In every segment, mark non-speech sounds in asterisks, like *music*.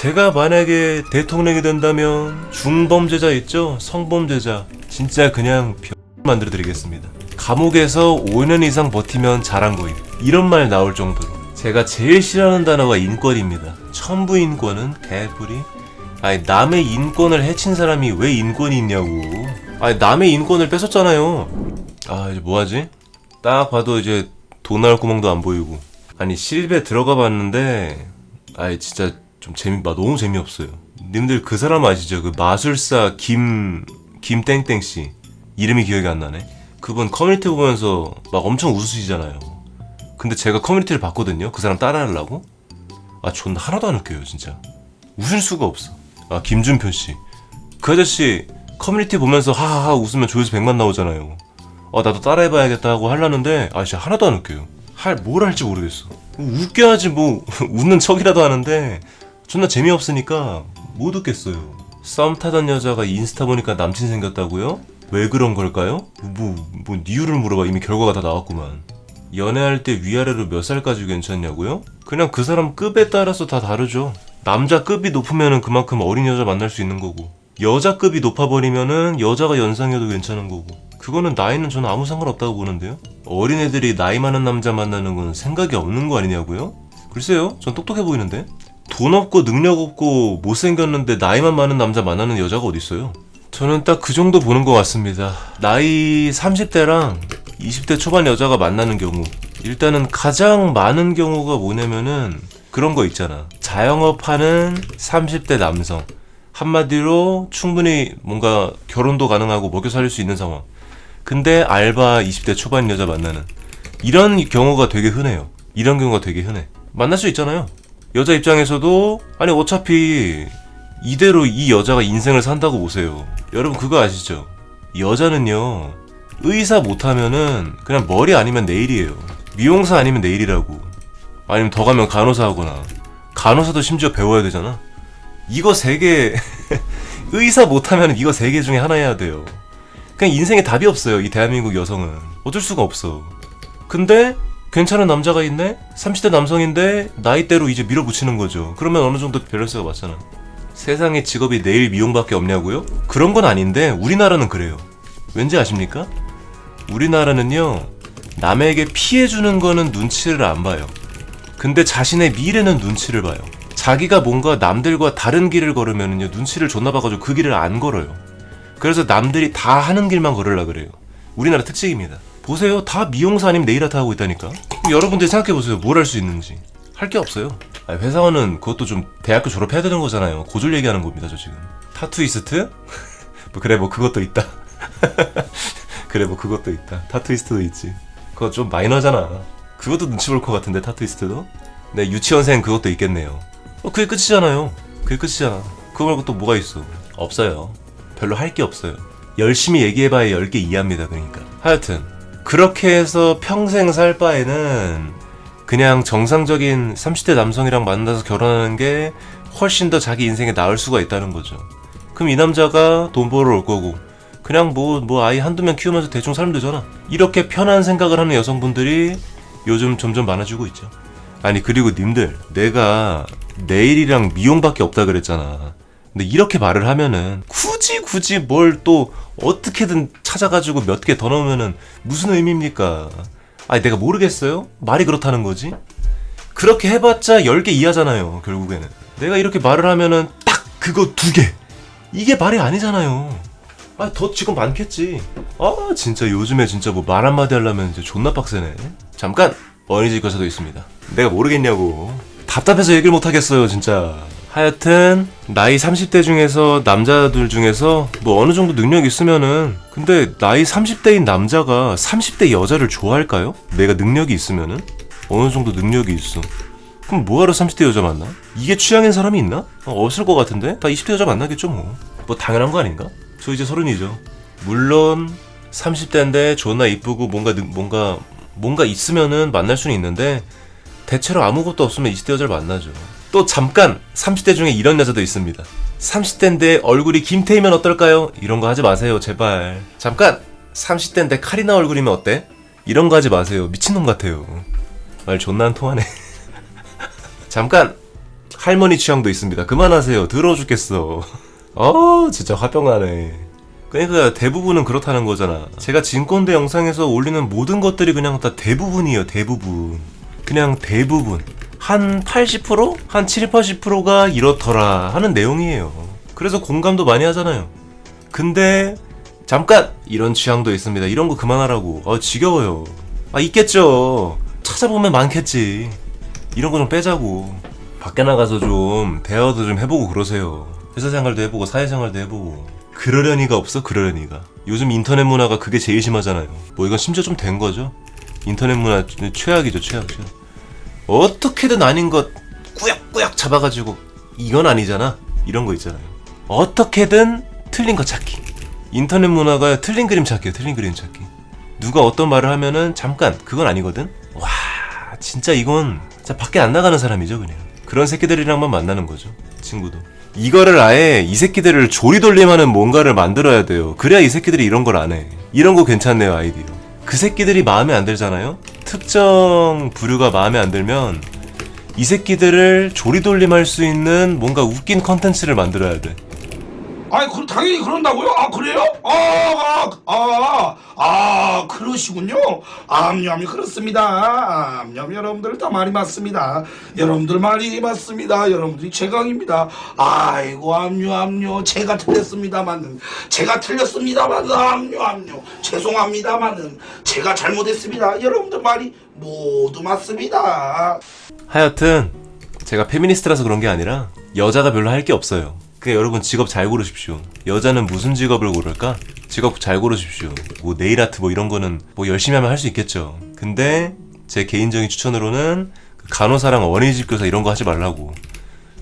제가 만약에 대통령이 된다면 중범죄자 있죠? 성범죄자 진짜 그냥 병 만들어 드리겠습니다. 감옥에서 5년 이상 버티면 잘한 거임. 이런 말 나올 정도로 제가 제일 싫어하는 단어가 인권입니다. 천부 인권은 개뿔이 아니 남의 인권을 해친 사람이 왜 인권이 있냐고. 아니 남의 인권을 뺏었잖아요. 아 이제 뭐하지? 딱 봐도 이제 돈 나올 구멍도 안 보이고. 아니 실베 들어가 봤는데 아이 진짜 좀 재미 아, 너무 재미없어요. 님들 그 사람 아시죠? 그 마술사 김 김땡땡 씨 이름이 기억이 안 나네. 그분 커뮤니티 보면서 막 엄청 웃으시잖아요. 근데 제가 커뮤니티를 봤거든요. 그 사람 따라하려고. 아 존나 하나도 안 웃겨요 진짜. 웃을 수가 없어. 아 김준표 씨. 그 아저씨 커뮤니티 보면서 하하하 웃으면 조회수 100만 나오잖아요. 아 나도 따라해봐야겠다 하고 하려는데 아 진짜 하나도 안 웃겨요. 할 뭘 할지 모르겠어. 웃겨야지 뭐 *laughs* 웃는 척이라도 하는데 존나 재미없으니까 못 웃겠어요. 썸 타던 여자가 인스타 보니까 남친 생겼다고요? 왜 그런 걸까요? 뭐, 뭐 이유를 물어봐 이미 결과가 다 나왔구만. 연애할 때 위아래로 몇 살까지 괜찮냐고요? 그냥 그 사람 급에 따라서 다 다르죠. 남자 급이 높으면은 그만큼 어린 여자 만날 수 있는 거고 여자 급이 높아버리면은 여자가 연상여도 괜찮은 거고 그거는 나이는 저는 아무 상관없다고 보는데요. 어린애들이 나이 많은 남자 만나는 건 생각이 없는 거 아니냐고요? 글쎄요, 전 똑똑해 보이는데. 돈 없고 능력 없고 못생겼는데 나이만 많은 남자 만나는 여자가 어딨어요? 저는 딱 그 정도 보는 것 같습니다. 나이 30대랑 20대 초반 여자가 만나는 경우. 일단은 가장 많은 경우가 뭐냐면은 그런 거 있잖아. 자영업 하는 30대 남성. 한마디로 충분히 뭔가 결혼도 가능하고 먹여 살릴 수 있는 상황. 근데 알바 20대 초반 여자 만나는 이런 경우가 되게 흔해요. 이런 경우가 되게 흔해. 만날 수 있잖아요. 여자 입장에서도 아니 어차피 이대로 이 여자가 인생을 산다고 보세요. 여러분 그거 아시죠? 여자는요 의사 못하면은 그냥 머리 아니면 내일이에요. 미용사 아니면 내일이라고. 아니면 더 가면 간호사 하거나 간호사도 심지어 배워야 되잖아. 이거 세 개 *laughs* 의사 못하면 이거 세 개 중에 하나 해야 돼요. 그냥 인생에 답이 없어요. 이 대한민국 여성은 어쩔 수가 없어. 근데 괜찮은 남자가 있네? 30대 남성인데 나이대로 이제 밀어붙이는 거죠. 그러면 어느 정도 밸런스가 맞잖아. 세상에 직업이 내일 미용밖에 없냐고요? 그런 건 아닌데 우리나라는 그래요. 왠지 아십니까? 우리나라는요 남에게 피해 주는 거는 눈치를 안 봐요. 근데 자신의 미래는 눈치를 봐요. 자기가 뭔가 남들과 다른 길을 걸으면은요 눈치를 존나 봐가지고 그 길을 안 걸어요. 그래서 남들이 다 하는 길만 걸으려 그래요. 우리나라 특징입니다. 보세요. 다 미용사 아니면 네일 아트 하고 있다니까. 여러분들 생각해 보세요. 뭘 할 수 있는지. 할 게 없어요. 아니, 회사원은 그것도 좀 대학교 졸업해야 되는 거잖아요. 고졸 얘기하는 겁니다, 저 지금. 타투이스트? *laughs* 뭐 그래 뭐 그것도 있다. *laughs* 그래 뭐 그것도 있다. 타투이스트도 있지. 그거 좀 마이너잖아. 그것도 눈치 볼 것 같은데 타투이스트도? 네 유치원생 그것도 있겠네요. 어, 그게 끝이잖아요. 그게 끝이잖아. 그거 말고 또 뭐가 있어? 없어요. 별로 할 게 없어요. 열심히 얘기해봐야 10개 이해합니다, 그러니까. 하여튼, 그렇게 해서 평생 살 바에는 그냥 정상적인 30대 남성이랑 만나서 결혼하는 게 훨씬 더 자기 인생에 나을 수가 있다는 거죠. 그럼 이 남자가 돈 벌어 올 거고, 그냥 뭐, 뭐 아이 한두 명 키우면서 대충 살면 되잖아. 이렇게 편한 생각을 하는 여성분들이 요즘 점점 많아지고 있죠. 아니, 그리고 님들, 내가 내일이랑 미용밖에 없다 그랬잖아. 근데 이렇게 말을 하면은 굳이 굳이 뭘 또 어떻게든 찾아가지고 몇 개 더 넣으면은 무슨 의미입니까? 아니 내가 모르겠어요? 말이 그렇다는 거지? 그렇게 해봤자 10개 이하잖아요 결국에는. 내가 이렇게 말을 하면은 딱 그거 두 개. 이게 말이 아니잖아요. 아 더 지금 많겠지. 아 진짜 요즘에 진짜 뭐 말 한마디 하려면 이제 존나 빡세네. 잠깐! 어린이집 교사도 있습니다. 내가 모르겠냐고. 답답해서 얘기를 못하겠어요 진짜 하여튼 나이 30대 중에서 남자들 중에서 뭐 어느 정도 능력 있으면은 근데 나이 30대인 남자가 30대 여자를 좋아할까요? 내가 능력이 있으면은 어느 정도 능력이 있어. 그럼 뭐하러 30대 여자 만나? 이게 취향인 사람이 있나? 어, 없을 것 같은데 다 20대 여자 만나겠죠 뭐. 뭐 당연한 거 아닌가? 저 이제 서른이죠. 물론 30대인데 존나 이쁘고 뭔가 능- 뭔가 뭔가 있으면은 만날 수는 있는데 대체로 아무것도 없으면 20대 여자를 만나죠. 또 잠깐 30대 중에 이런 여자도 있습니다. 30대인데 얼굴이 김태희면 어떨까요? 이런 거 하지 마세요, 제발. 잠깐 30대인데 카리나 얼굴이면 어때? 이런 거 하지 마세요. 미친놈 같아요. 말 존나 안 통하네. *laughs* 잠깐 할머니 취향도 있습니다. 그만하세요. 더러워 죽겠어. 어, 진짜 화병 나네. 그러니까 대부분은 그렇다는 거잖아. 제가 진건대 영상에서 올리는 모든 것들이 그냥 다 대부분이에요. 대부분. 그냥 대부분. 한 80%? 한 7, 80%가 이렇더라 하는 내용이에요. 그래서 공감도 많이 하잖아요. 근데 잠깐 이런 취향도 있습니다. 이런 거 그만하라고. 아 지겨워요. 아 있겠죠. 찾아보면 많겠지. 이런 거 좀 빼자고. 밖에 나가서 좀 대화도 좀 해보고 그러세요. 회사 생활도 해보고 사회생활도 해보고. 그러려니가 없어 그러려니가. 요즘 인터넷 문화가 그게 제일 심하잖아요. 뭐 이건 심지어 좀 된 거죠. 인터넷 문화 최악이죠 최악 최악. 어떻게든 아닌 것 꾸역꾸역 잡아가지고 이건 아니잖아. 이런 거 있잖아요. 어떻게든 틀린 거 찾기. 인터넷 문화가 틀린 그림 찾기야 틀린 그림 찾기. 누가 어떤 말을 하면은 잠깐 그건 아니거든. 와 진짜 이건 진짜 밖에 안 나가는 사람이죠 그냥. 그런 새끼들이랑만 만나는 거죠 친구도. 이거를 아예 이 새끼들을 조리돌림하는 뭔가를 만들어야 돼요. 그래야 이 새끼들이 이런 걸 안 해. 이런 거 괜찮네요 아이디어. 그 새끼들이 마음에 안 들잖아요. 특정 부류가 마음에 안 들면 이 새끼들을 조리돌림할 수 있는 뭔가 웃긴 컨텐츠를 만들어야 돼. 아니, 그, 당연히 그런다고요? 아, 그래요? 아, 아, 아, 아, 그러시군요. 암염이 그렇습니다. 암염 여러분들 다 말이 맞습니다. 여러분들 말이 맞습니다. 여러분들이 최강입니다. 아이고, 암요, 암요. 제가 틀렸습니다만은. 제가 틀렸습니다만은. 암요, 암요. 죄송합니다만은. 제가 잘못했습니다. 여러분들 말이 모두 맞습니다. 하여튼 제가 페미니스트라서 그런 게 아니라 여자가 별로 할 게 없어요. 그 여러분 직업 잘 고르십시오. 여자는 무슨 직업을 고를까? 직업 잘 고르십시오. 뭐 네일 아트 뭐 이런 거는 뭐 열심히 하면 할 수 있겠죠. 근데 제 개인적인 추천으로는 그 간호사랑 어린이집 교사 이런 거 하지 말라고.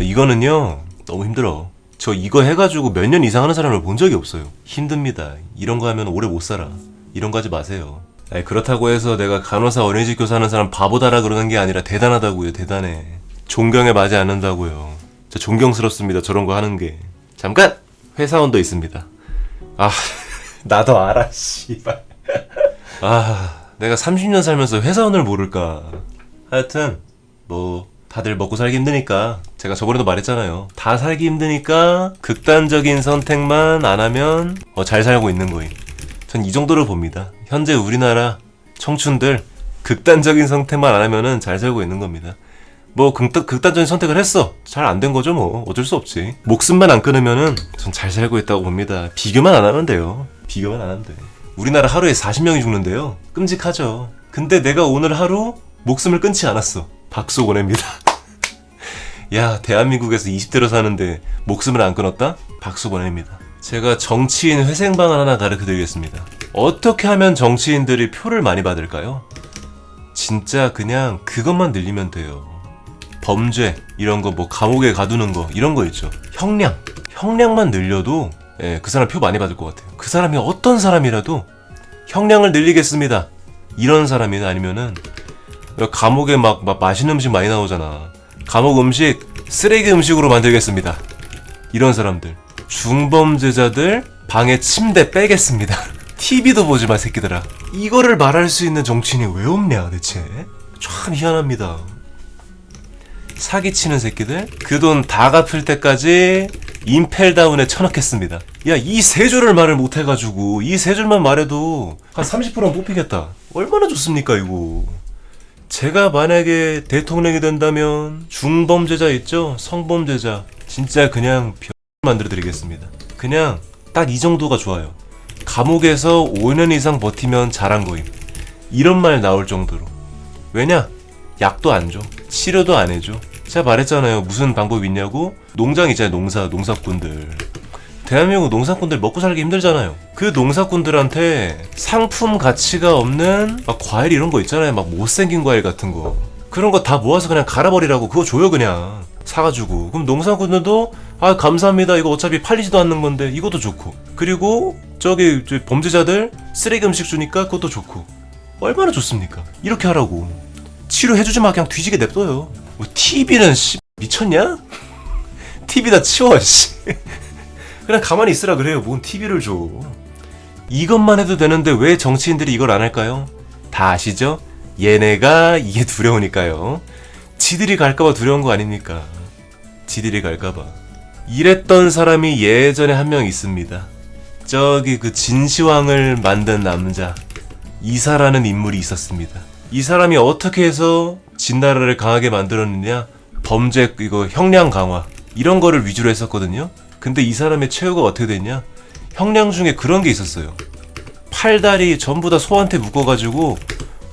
이거는요 너무 힘들어. 저 이거 해가지고 몇 년 이상 하는 사람을 본 적이 없어요. 힘듭니다. 이런 거 하면 오래 못 살아. 이런 거 하지 마세요. 아니, 그렇다고 해서 내가 간호사 어린이집 교사 하는 사람 바보다라 그러는 게 아니라 대단하다고요. 대단해. 존경에 맞지 않는다고요. 저 존경스럽습니다. 저런 거 하는 게. 잠깐! 회사원도 있습니다. 아, 나도 알아, 씨발. 아, 내가 30년 살면서 회사원을 모를까. 하여튼, 뭐, 다들 먹고 살기 힘드니까, 제가 저번에도 말했잖아요. 다 살기 힘드니까, 극단적인 선택만 안 하면, 어, 잘 살고 있는 거임. 전 이 정도로 봅니다. 현재 우리나라 청춘들, 극단적인 선택만 안 하면은 잘 살고 있는 겁니다. 뭐 극단, 극단적인 선택을 했어 잘 안 된 거죠 뭐 어쩔 수 없지 목숨만 안 끊으면은 전 잘 살고 있다고 봅니다 비교만 안 하면 돼요 비교만 안돼 우리나라 하루에 40명이 죽는데요. 끔찍하죠. 근데 내가 오늘 하루 목숨을 끊지 않았어. 박수 보냅니다. *laughs* 야 대한민국에서 20대로 사는데 목숨을 안 끊었다? 박수 보냅니다. 제가 정치인 회생방 하나 가르쳐 드리겠습니다. 어떻게 하면 정치인들이 표를 많이 받을까요? 진짜 그냥 그것만 늘리면 돼요. 범죄 이런 거 뭐 감옥에 가두는 거 이런 거 있죠. 형량. 형량만 늘려도 예, 그 사람 표 많이 받을 것 같아요. 그 사람이 어떤 사람이라도 형량을 늘리겠습니다. 이런 사람이나 아니면은 감옥에 막, 막 맛있는 음식 많이 나오잖아. 감옥 음식 쓰레기 음식으로 만들겠습니다. 이런 사람들. 중범죄자들 방에 침대 빼겠습니다. *laughs* TV도 보지 마 새끼들아. 이거를 말할 수 있는 정치인이 왜 없냐 대체? 참 희한합니다. 사기치는 새끼들. 그 돈 다 갚을 때까지 임펠다운에 쳐넣겠습니다. 야 이 세 줄을 말을 못 해가지고 이 세 줄만 말해도 한 30%는 뽑히겠다. 얼마나 좋습니까 이거? 제가 만약에 대통령이 된다면 중범죄자 있죠? 성범죄자. 진짜 그냥 병 만들어 드리겠습니다. 그냥 딱 이 정도가 좋아요. 감옥에서 5년 이상 버티면 잘한 거임. 이런 말 나올 정도로. 왜냐? 약도 안 줘. 치료도 안 해줘. 제가 말했잖아요. 무슨 방법이 있냐고? 농장 있잖아요. 농사, 농사꾼들. 대한민국 농사꾼들 먹고 살기 힘들잖아요. 그 농사꾼들한테 상품 가치가 없는 막 과일 이런 거 있잖아요. 막 못생긴 과일 같은 거. 그런 거 다 모아서 그냥 갈아버리라고 그거 줘요 그냥 사가지고 그럼 농사꾼들도 아 감사합니다 이거 어차피 팔리지도 않는 건데 이것도 좋고 그리고 저기 저 범죄자들 쓰레기 음식 주니까 그것도 좋고 얼마나 좋습니까 이렇게 하라고 치료해주지 마 그냥 뒤지게 냅둬요 뭐 TV는 씨 미쳤냐? TV 다 치워 씨 그냥 가만히 있으라 그래요 뭔 TV를 줘 이것만 해도 되는데 왜 정치인들이 이걸 안 할까요? 다 아시죠? 얘네가 이게 두려우니까요 지들이 갈까봐 두려운 거 아닙니까 지들이 갈까봐. 이랬던 사람이 예전에 한 명 있습니다. 저기 그 진시황을 만든 남자 이사라는 인물이 있었습니다. 이 사람이 어떻게 해서 진나라를 강하게 만들었느냐? 범죄 이거 형량 강화 이런 거를 위주로 했었거든요. 근데 이 사람의 최후가 어떻게 됐냐? 형량 중에 그런 게 있었어요. 팔다리 전부 다 소한테 묶어가지고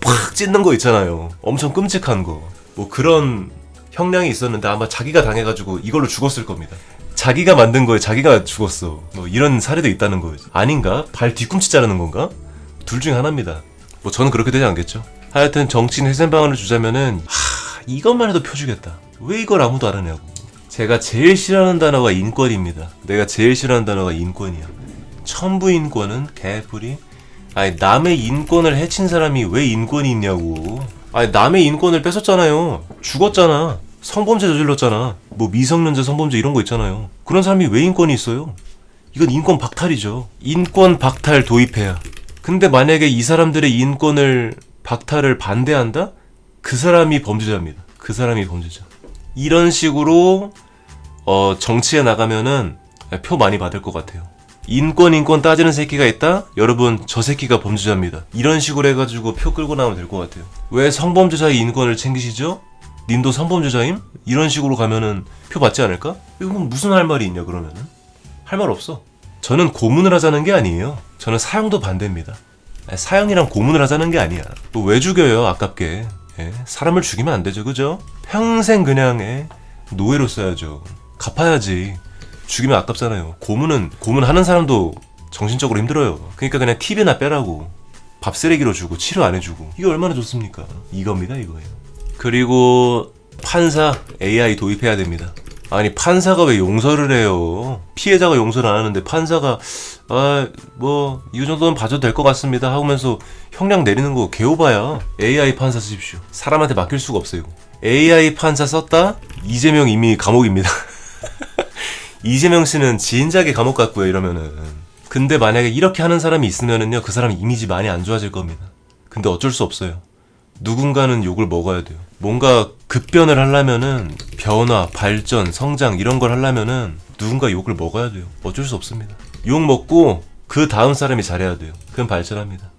팍 찢는 거 있잖아요. 엄청 끔찍한 거. 뭐 그런 형량이 있었는데 아마 자기가 당해가지고 이걸로 죽었을 겁니다. 자기가 만든 거에 자기가 죽었어. 뭐 이런 사례도 있다는 거예요. 아닌가? 발 뒤꿈치 자르는 건가? 둘 중에 하나입니다. 뭐 저는 그렇게 되지 않겠죠. 하여튼 정치인 회생방안을 주자면은 하 이것만 해도 표주겠다. 왜 이걸 아무도 안 하냐고. 제가 제일 싫어하는 단어가 인권입니다. 내가 제일 싫어하는 단어가 인권이야. 천부 인권은 개뿔이. 아니 남의 인권을 해친 사람이 왜 인권이 있냐고. 아니 남의 인권을 뺏었잖아요. 죽었잖아. 성범죄 저질렀잖아. 뭐 미성년자 성범죄 이런 거 있잖아요. 그런 사람이 왜 인권이 있어요? 이건 인권 박탈이죠. 인권 박탈 도입해야. 근데 만약에 이 사람들의 인권을 박탈을 반대한다? 그 사람이 범죄자입니다. 그 사람이 범죄자. 이런 식으로 어, 정치에 나가면은 표 많이 받을 것 같아요. 인권 인권 따지는 새끼가 있다? 여러분 저 새끼가 범죄자입니다. 이런 식으로 해가지고 표 끌고 나오면 될 것 같아요. 왜 성범죄자의 인권을 챙기시죠? 님도 성범죄자임? 이런 식으로 가면은 표 받지 않을까? 이건 무슨 할 말이 있냐 그러면은? 할 말 없어. 저는 고문을 하자는 게 아니에요. 저는 사형도 반대입니다. 사형이랑 고문을 하자는 게 아니야. 뭐왜 죽여요 아깝게. 예? 사람을 죽이면 안 되죠 그죠? 평생 그냥 예? 노예로 써야죠. 갚아야지. 죽이면 아깝잖아요. 고문은 고문하는 사람도 정신적으로 힘들어요. 그러니까 그냥 팁이나 빼라고. 밥 쓰레기로 주고 치료 안 해주고 이게 얼마나 좋습니까? 이겁니다 이거예요. 그리고 판사 AI 도입해야 됩니다. 아니 판사가 왜 용서를 해요? 피해자가 용서를 안 하는데 판사가 아 뭐 이 정도는 봐줘도 될 것 같습니다 하면서 형량 내리는 거 개오바야. AI 판사 쓰십시오. 사람한테 맡길 수가 없어요. AI 판사 썼다? 이재명 이미 감옥입니다. *laughs* 이재명 씨는 진작에 감옥 갔고요 이러면은 근데 만약에 이렇게 하는 사람이 있으면은요 그 사람 이미지 많이 안 좋아질 겁니다 근데 어쩔 수 없어요 누군가는 욕을 먹어야 돼요. 뭔가 급변을 하려면은 변화 발전 성장 이런 걸 하려면은 누군가 욕을 먹어야 돼요. 어쩔 수 없습니다. 욕 먹고 그 다음 사람이 잘해야 돼요. 그럼 발전합니다